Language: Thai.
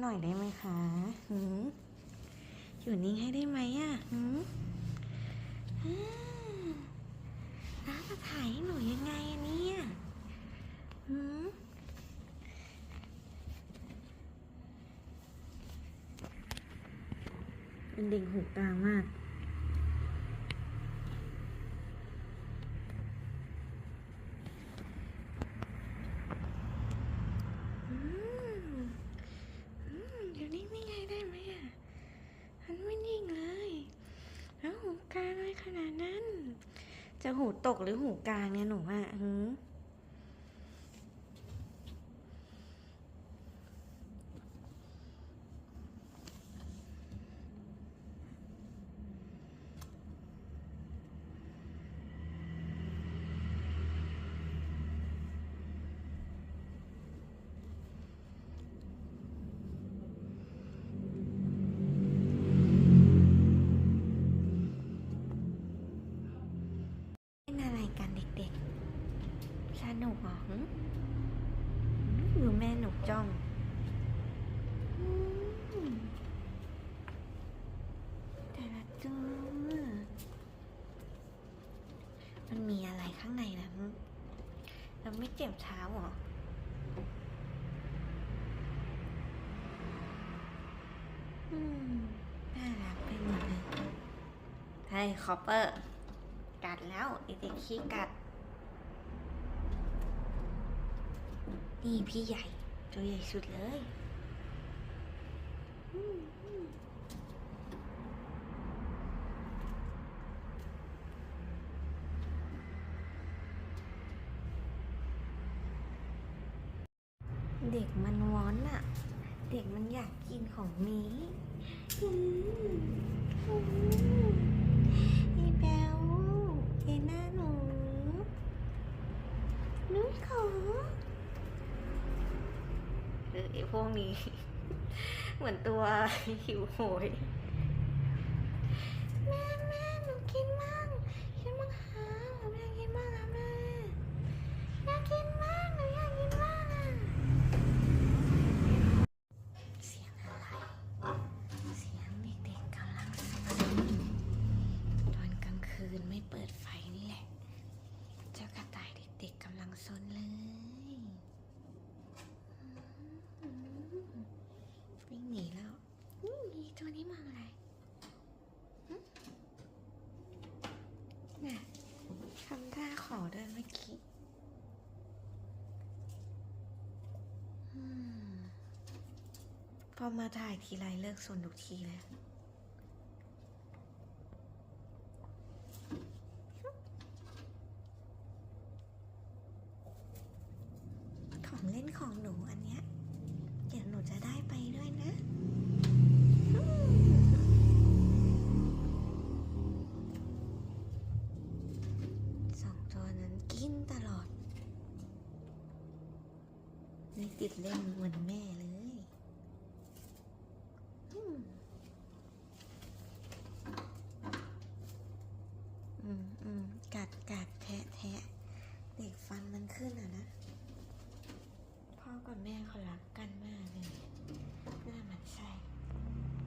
หน่อยได้ไหมคะหืมอยู่นิ่งให้ได้ไหมอะหืมอ่าน้าจะถ่ายให้หนูยังไงอะเนี่ยหืมเป็นเด็กหูกลางมาก อืมอืมอยู่นิ่งๆไงได้ไหมอะมันไม่นิ่งเลย แล้วหู กลางอะไรขนาดนั้น จะหูตกหรือหูกลางเนี่ยหนูอะหืมเล่นอะไรกันเด็กๆ ส นุกเหรอหึหรือแม่หนูจ้องแต่ละตัวมันมีอะไรข้างในนะเราไม่เจ็บเท้าเหรอน่ารักไปหมดเลยเฮ้ยคอปเปอร์ กัดแล้วไอเด็กขี้กัด นี่พี่ใหญ่ ตัวใหญ่สุดเลยเด็กมันวอนอะเด็กมันอยากกินของนี้อืมอืม อีแบลเอหน้าหนูนุ้ยขอ เออไอพวกนี้ เหมือนตัวหิวโหยแม่แม่หนูกินบ้างกินบ้างค่ะหนูอยากกินบ้างค่ะแม่อยากกินบ้างหนูอยากกินบ้างอะเสียงอะไรเสียงเด็กๆกำลังสนตอนกลางคืนไม่เปิดไฟนี่แหละ เจ้ากระต่ายเด็กๆกำลังซนเลยอืมวิ่งหนีแล้วนี่ตัวนี้มองอะไรหึ น่ะทำท่าขอด้วยเมื่อกี้พอมาถ่ายทีไรเลิกซนทุกทีเลยของเล่นของหนูอันเนี้ย เดี๋ยวหนูจะได้ไปด้วยนะ นี่ติดเล่นเหมือนแม่เลยอืมอืมกัดกัดแทะแทะเด็กฟันมันขึ้นอะนะ พ่อกับแม่เขารักกันมากเลยน่ามันใช่